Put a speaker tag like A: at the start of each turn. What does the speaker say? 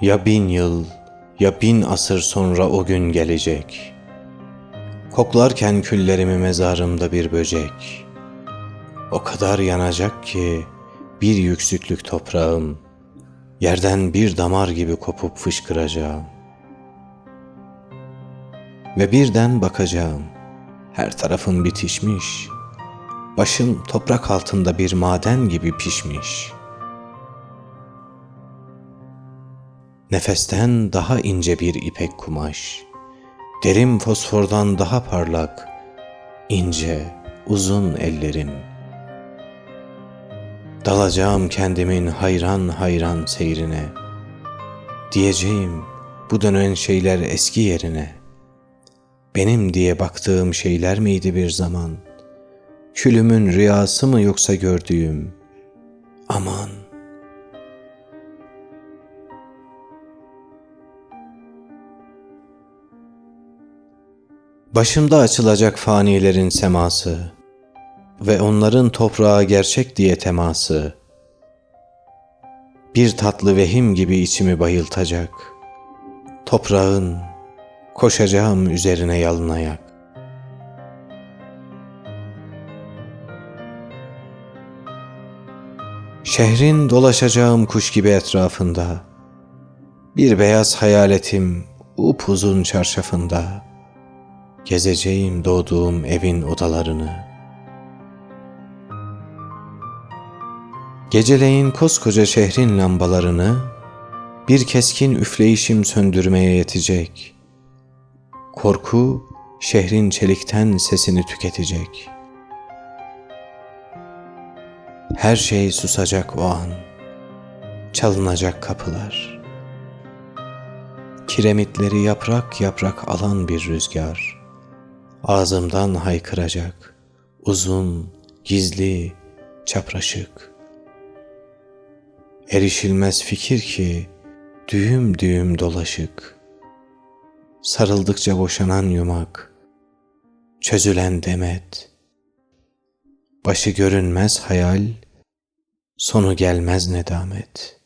A: Ya bin yıl, ya bin asır sonra o gün gelecek. Koklarken küllerimi mezarımda bir böcek. O kadar yanacak ki bir yüksüklük toprağım. Yerden bir damar gibi kopup fışkıracağım. Ve birden bakacağım. Her tarafım bitişmiş. Başım toprak altında bir maden gibi pişmiş. Nefesten daha ince bir ipek kumaş. Derim fosfordan daha parlak, ince, uzun ellerin. Dalacağım kendimin hayran hayran seyrine. Diyeceğim bu dönen şeyler eski yerine. Benim diye baktığım şeyler miydi bir zaman? Külümün rüyası mı yoksa gördüğüm? Aman! Başımda açılacak fanilerin seması ve onların toprağa gerçek diye teması bir tatlı vehim gibi içimi bayıltacak. Toprağın koşacağım üzerine yalın ayak. Şehrin dolaşacağım kuş gibi etrafında. Bir beyaz hayaletim upuzun çarşafında. Gezeceğim doğduğum evin odalarını. Geceleyin koskoca şehrin lambalarını bir keskin üfleyişim söndürmeye yetecek. Korku şehrin çelikten sesini tüketecek. Her şey susacak o an. Çalınacak kapılar. Kiremitleri yaprak yaprak alan bir rüzgar. Ağzımdan haykıracak. Uzun, gizli, çapraşık. Erişilmez fikir ki düğüm düğüm dolaşık. Sarıldıkça boşanan yumak. Çözülen demet. Başı görünmez hayal, sonu gelmez nedamet.''